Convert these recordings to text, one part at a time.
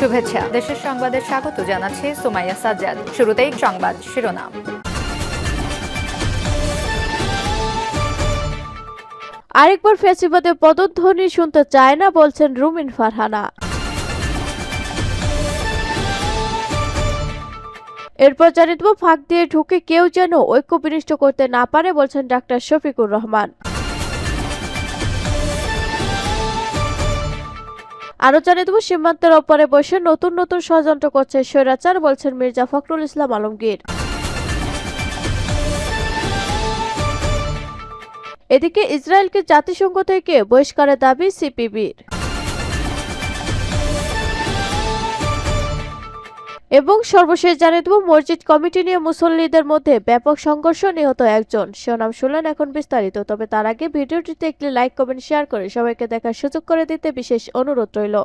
শুভেচ্ছা। দেশের সংবাদে স্বাগত জানাচ্ছি সুমাইয়া সাজ্জাদ। শুরুতেই সংবাদ শিরোনাম। আরেকবার ফেসিবাদে পদধ্বনি শুনতে চায় না বলছেন রুমিন ফারহানা। এরপর জানিয়ে দেব, ফাঁক দিয়ে ঢুকে কেউ যেন ঐক্য বিনিষ্ট করতে না পারে বলছেন ডাক্তার শফিকুর রহমান। আরও জানিয়ে দেবো, সীমান্তের ওপরে বসে নতুন নতুন ষড়যন্ত্র করছে স্বৈরাচার, বলছেন মির্জা ফখরুল ইসলাম আলমগীর। এদিকে ইসরায়েলকে জাতিসংঘ থেকে বহিষ্কারের দাবি সিপিবির। এবং সর্বশেষ জানিয়ে দেব, মসজিদ কমিটি নিয়ে মুসল্লিদের মধ্যে ব্যাপক সংঘর্ষ, নিহত একজন। শিরোনাম শুনলেন এখন বিস্তারিত, তবে তার আগে ভিডিওটিতে একটি লাইক, কমেন্ট, শেয়ার করে সবাইকে দেখার সুযোগ করে দিতে বিশেষ অনুরোধ রইল।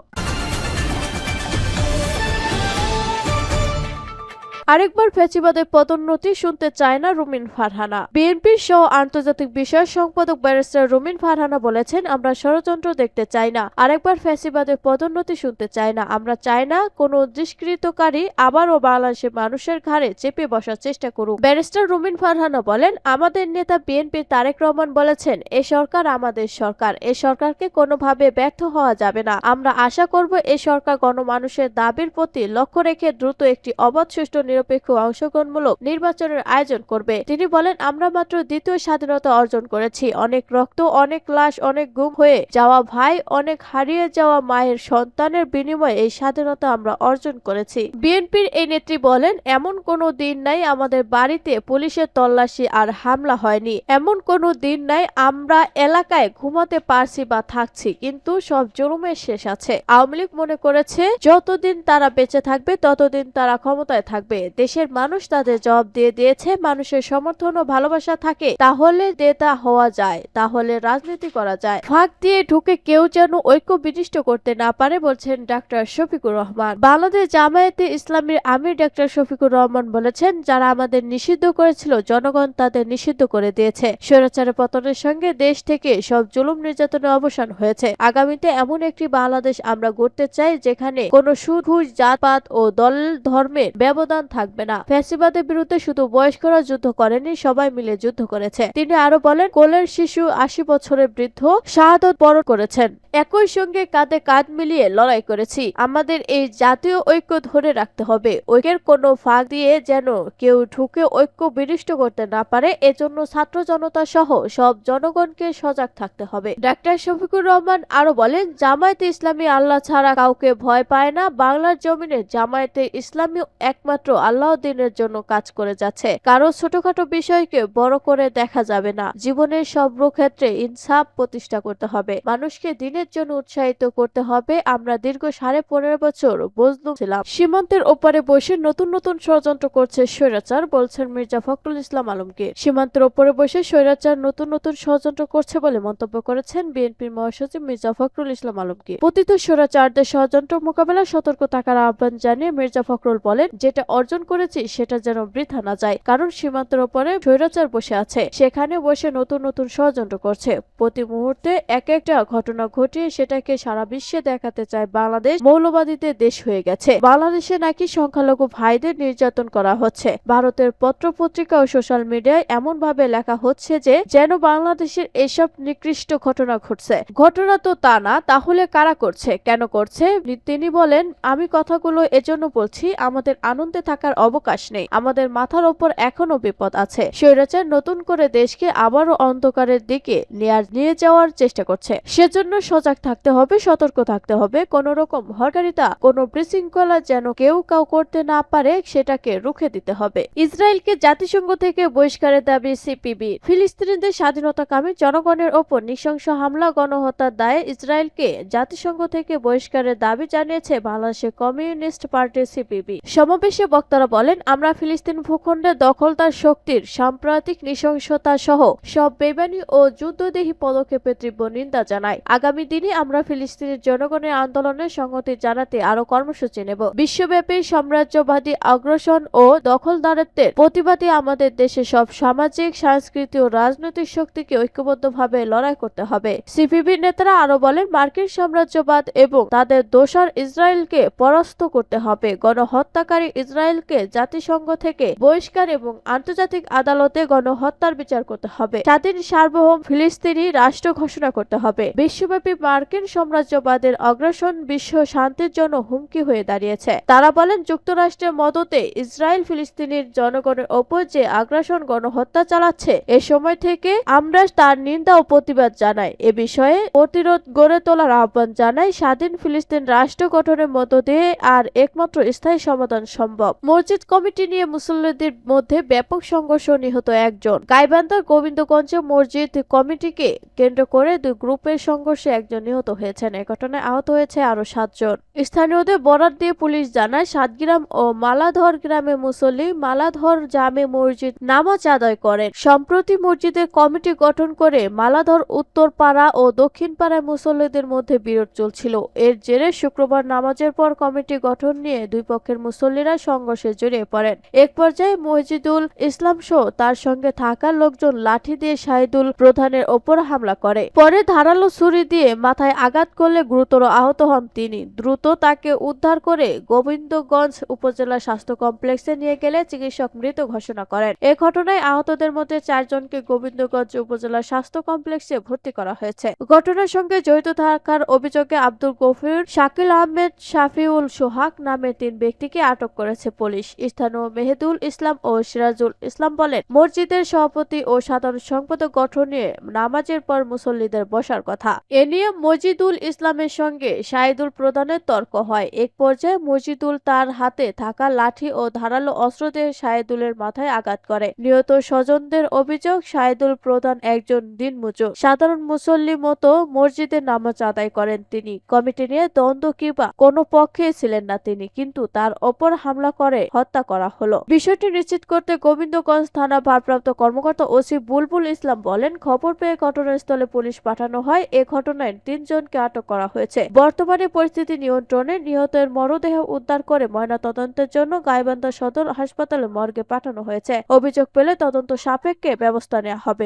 আরেকবার ফেসিবাদের পদোন্নতি শুনতে চায় না রুমিন ফারহানা। বিএনপির সহ আন্তর্জাতিক বিষয় সম্পাদক ব্যারিস্টার রুমিন ফারহানা বলেছেন, আমরা ষড়যন্ত্র দেখতে চাই না। আরেকবার ফেসিবাদের পদোন্নতি শুনতে চাই না। আমরা চাই না কোনো দুষ্কৃতকারী আবারও বাংলাদেশের মানুষের ঘাড়ে চেপে বসার চেষ্টা করুক। ব্যারিস্টার রুমিন ফারহানা বলেন, আমাদের নেতা বিএনপির তারেক রহমান বলেছেন, এ সরকার আমাদের সরকার। এ সরকারকে কোনোভাবে ব্যর্থ হওয়া যাবে না। আমরা আশা করব, এ সরকার গণমানুষের দাবির প্রতি লক্ষ্য রেখে দ্রুত একটি অবাধ সুষ্ঠু নিরপেক্ষ অংশগ্রহণমূলক নির্বাচনের আয়োজন করবে। তিনি বলেন, আমরা মাত্র দ্বিতীয় স্বাধীনতা অর্জন করেছি। অনেক রক্ত, অনেক লাশ, অনেক গুম হয়ে যাওয়া ভাই, অনেক হারিয়ে যাওয়া মায়ের সন্তানের বিনিময়ে এই স্বাধীনতা আমরা অর্জন করেছি। বিএনপির এই নেত্রী বলেন, এমন কোনো দিন নাই আমাদের বাড়িতে পুলিশের তল্লাশি আর হামলা হয়নি। এমন কোনো দিন নাই আমরা এলাকায় ঘুমাতে পারছি বা থাকছি, কিন্তু সব জরুমের শেষ আছে। আওয়ামী লীগ মনে করেছে, যতদিন তারা বেঁচে থাকবে, ততদিন তারা ক্ষমতায় থাকবে। দেশের মানুষ তাদের জবাব দিয়ে দিয়েছে, মানুষের সমর্থন ও ভালোবাসা থাকে। তাহলে নেতা হওয়া যায়, তাহলে রাজনীতি করা যায়। ফাঁক দিয়ে ঢুকে কেউ যেন ঐক্য বিনিষ্ট করতে না পারে বলছেন ডাক্তার শফিকুর রহমান। বাংলাদেশ জামায়াতে ইসলামীর আমির ডাক্তার শফিকুর রহমান বলেছেন, যারা আমাদের নিষিদ্ধ করেছিল, জনগণ তাদের নিষিদ্ধ করে দিয়েছে। স্বৈরাচারের পতনের সঙ্গে দেশ থেকে সব জুলুম নির্যাতনের অবসান হয়েছে। আগামীতে এমন একটি বাংলাদেশ আমরা গড়তে চাই, যেখানে কোনো সুদ ঘুষ, জাতপাত ও দল ধর্মের ব্যবধান থাকবে না। ফ্যাসিবাদের বিরুদ্ধে শুধু বয়স্করা যুদ্ধ করেনি, সবাই মিলে যুদ্ধ করেছে। তিনি আরও বলেন, কোলের শিশু আশি বছরের বৃদ্ধ শাহাদত বরণ করেছেন। একই সঙ্গে কাঁধে কাঁধ মিলিয়ে লড়াই করেছি। আমাদের এই জাতীয় ঐক্য ধরে রাখতে হবে। ঐক্যের কোনো ফাঁক দিয়ে যেন কেউ ঢুকে ঐক্য বিনিষ্ট করতে না পারে, এজন্য ছাত্র জনতা সহ সব জনগণকে সজাগ থাকতে হবে। ডাক্তার শফিকুর রহমান আরও বলেন, জামায়াতে ইসলামী আল্লাহ ছাড়া কাউকে ভয় পায় না। বাংলার জমিনে জামায়াতে ইসলামী একমাত্র আল্লাহ দিনের জন্য কাজ করে যাচ্ছে। কারও ছোটখাটো বিষয়কে বড় করে দেখা যাবে না। জীবনের সব ক্ষেত্রে ইনসাফ প্রতিষ্ঠা করতে হবে। মানুষকে দিনের জন্য উৎসাহিত করতে হবে। আমরা দীর্ঘ সাড়ে পনেরো বছর বজলুম ছিলাম। সীমান্তের ওপারে বসে নতুন নতুন ষড়যন্ত্র করছে স্বৈরাচার, বলছেন মির্জা ফখরুল ইসলাম আলমগীর। সীমান্তের ওপরে বসে স্বৈরাচার নতুন নতুন ষড়যন্ত্র করছে বলে মন্তব্য করেছেন বিএনপির মহাসচিব মির্জা ফখরুল ইসলাম আলমগীর। পতিত স্বৈরাচারদের ষড়যন্ত্র মোকাবেলা সতর্ক থাকার আহ্বান জানিয়ে মির্জা ফখরুল বলেন, যেটা অর্জন করেছি, সেটা যেন বৃথা না যায়। কারণ সীমান্তের ওপরে স্বৈরাচার বসে আছে। সেখানে বসে নতুন নতুন ষড়যন্ত্র করছে। প্রতি মুহূর্তে এক একটা ঘটনা ঘটিয়ে সেটাকে সারা বিশ্বে দেখাতে চায় বাংলাদেশ। মৌলবাদীদের দেশ হয়ে গেছে। বাংলাদেশে নাকি সংখ্যালঘু ভাইদের নির্যাতন করা হচ্ছে। ভারতের পত্র পত্রিকা ও সোশ্যাল মিডিয়ায় এমন ভাবে লেখা হচ্ছে যে, যেন বাংলাদেশের এসব নিকৃষ্ট ঘটনা ঘটছে। ঘটনা তো তা না, তাহলে কারা করছে? কেন করছে? তিনি বলেন, আমি কথাগুলো এজন্য বলছি, আমাদের আনন্দে থাকার অবকাশ নেই। আমাদের মাথার ওপর এখনও বিপদ আছে। স্বৈরাচার নতুন করে দেশকে আবারও অন্ধকারের দিকে নেয়ার, নিয়ে যাওয়ার চেষ্টা করছে। সেজন্য সজাগ থাকতে হবে, সতর্ক থাকতে হবে। কোন রকম হরকারিতা, কোন বিশৃঙ্খলা যেন কেউ কাউ করতে না পারে, সেটাকে রুখে দিতে হবে। ইসরায়েলকে জাতিসংঘ থেকে বহিষ্কারের দাবি সিপিবি। ফিলিস্তিনিদের স্বাধীনতাকামী জনগণের ওপর নৃশংস হামলা, গণহত্যার দায়ে ইসরায়েলকে জাতিসংঘ থেকে বহিষ্কারের দাবি জানিয়েছে বাংলাদেশের কমিউনিস্ট পার্টি সিপিবি। সমাবেশে বক্তা কর্মকর্তারা বলেন, আমরা ফিলিস্তিন ভূখণ্ডে দখলদার শক্তির সাম্প্রতিক নৃশংসতা সহ সব বেমানি ও যুদ্ধদেহী পদক্ষেপের তীব্র নিন্দা জানাই। আগামী দিনে আমরা ফিলিস্তিনের জনগণের আন্দোলনের সংহতি জানাতে আরও কর্মসূচি নেব। বিশ্বব্যাপী সাম্রাজ্যবাদী আগ্রাসন ও দখলদারত্বের প্রতিবাদে আমাদের দেশে সব সামাজিক, সাংস্কৃতিক ও রাজনৈতিক শক্তিকে ঐক্যবদ্ধভাবে লড়াই করতে হবে। সিপিবি নেতারা আরও বলেন, মার্কিন সাম্রাজ্যবাদ এবং তাদের দোসর ইসরায়েলকে পরাস্ত করতে হবে। গণহত্যাকারী ইসরায়েলকে জাতিসংঘ থেকে বহিষ্কার এবং আন্তর্জাতিক আদালতে গণহত্যার বিচার করতে হবে। স্বাধীন সার্বভৌম ফিলিস্তিনি রাষ্ট্র ঘোষণা করতে হবে। বিশ্বব্যাপী মার্কিন সাম্রাজ্যবাদের অগ্রাসন বিশ্ব শান্তির জন্য হুমকি হয়ে দাঁড়িয়েছে। তারা বলেন, যুক্তরাষ্ট্রের মদতে ইসরায়েল ফিলিস্তিনির জনগণের ওপর যে আগ্রাসন গণহত্যা চালাচ্ছে, এ সময় থেকে আমরা তার নিন্দা ও প্রতিবাদ জানাই। এ বিষয়ে প্রতিরোধ গড়ে তোলার আহ্বান জানাই স্বাধীন ফিলিস্তিন রাষ্ট্র গঠনের মধ্য দিয়ে আর একমাত্র স্থায়ী সমাধান সম্ভব। মসজিদ কমিটি নিয়ে মুসল্লিদের মধ্যে ব্যাপক সংঘর্ষ নিহত একজন। গাইবান্ধার গোবিন্দগঞ্জে মসজিদ কমিটিকে কেন্দ্র করে দুই গ্রুপের সংঘর্ষে একজন নিহত হয়েছেন। এ ঘটনায় আহত হয়েছে আরও সাতজন। স্থানীয়দের বরাত দিয়ে পুলিশ জানায়, সাতগ্রাম ও মালাধর গ্রামে মুসল্লি মালাধর জামে মসজিদ নামাজ আদায় করেন। সম্প্রতি মসজিদের কমিটি গঠন করে মালাধর উত্তরপাড়া ও দক্ষিণ পাড়ায় মুসল্লিদের মধ্যে বিরোধ চলছিল। এর জেরে শুক্রবার নামাজের পর কমিটি গঠন নিয়ে দুই পক্ষের মুসল্লিরা সংঘর্ষে জড়িয়ে পড়েন। এক পর্যায়ে মসজিদুল ইসলাম সহ তার সঙ্গে থাকা লোকজন লাঠি দিয়ে শাহিদুল প্রধানের ওপর হামলা করে। পরে ধারালো ছুরি দিয়ে মাথায় আঘাত করলে গুরুতর আহত হন তিনি। দ্রুত তাকে উদ্ধার করে গোবিন্দগঞ্জ উপজেলা স্বাস্থ্য কমপ্লেক্সে নিয়ে গেলে চিকিৎসক মৃত ঘোষণা করেন। এ ঘটনায় আহতদের মধ্যে চারজনকে গোবিন্দগঞ্জ উপজেলা স্বাস্থ্য কমপ্লেক্সে ভর্তি করা হয়েছে। ঘটনার সঙ্গে জড়িত থাকার অভিযোগে আব্দুল গফির, শাকিল আহমেদ, শাফিউল সোহাগ নামে তিন ব্যক্তিকে আটক করেছে পুলিশ স্থানীয় মেহেদুল ইসলাম ও সিরাজুল ইসলাম বলেন, মসজিদের সভাপতি ও সাধারণ সম্পাদক গঠন নিয়ে নামাজের পর মুসল্লিদের বসার কথা। এ নিয়ে মজিদুল ইসলামের সঙ্গে শাহিদুল প্রধানের তর্ক হয়। এক পর্যায়ে মজিদুল তার হাতে থাকা লাঠি ও ধারালো অস্ত্র দিয়ে শাহিদুলের মাথায় আঘাত করে। নিহত স্বজনদের অভিযোগ, শাহিদুল প্রধান একজন দিন দিনমজুর। সাধারণ মুসল্লি মতো মসজিদে নামাজ আদায় করেন তিনি। কমিটি নিয়ে দ্বন্দ্ব কিংবা কোনো পক্ষে ছিলেন না তিনি, কিন্তু তার ওপর হামলা করে হত্যা করা হলো। বিষয়টি নিশ্চিত করতে গোবিন্দগঞ্জ থানা ভারপ্রাপ্ত কর্মকর্তা ওসি বুলবুল ইসলাম বলেন, খবর পেয়ে ঘটনাস্থলে পুলিশ পাঠানো হয়। এ ঘটনায় তিনজনকে আটক করা হয়েছে। বর্তমানে পরিস্থিতি নিয়ন্ত্রণে নিহতের মরদেহ উদ্ধার করে ময়নাতদন্তের জন্য গাইবান্ধা সদর হাসপাতালে মর্গে পাঠানো হয়েছে। অভিযোগ পেলে তদন্ত সাপেক্ষে ব্যবস্থা নেওয়া হবে।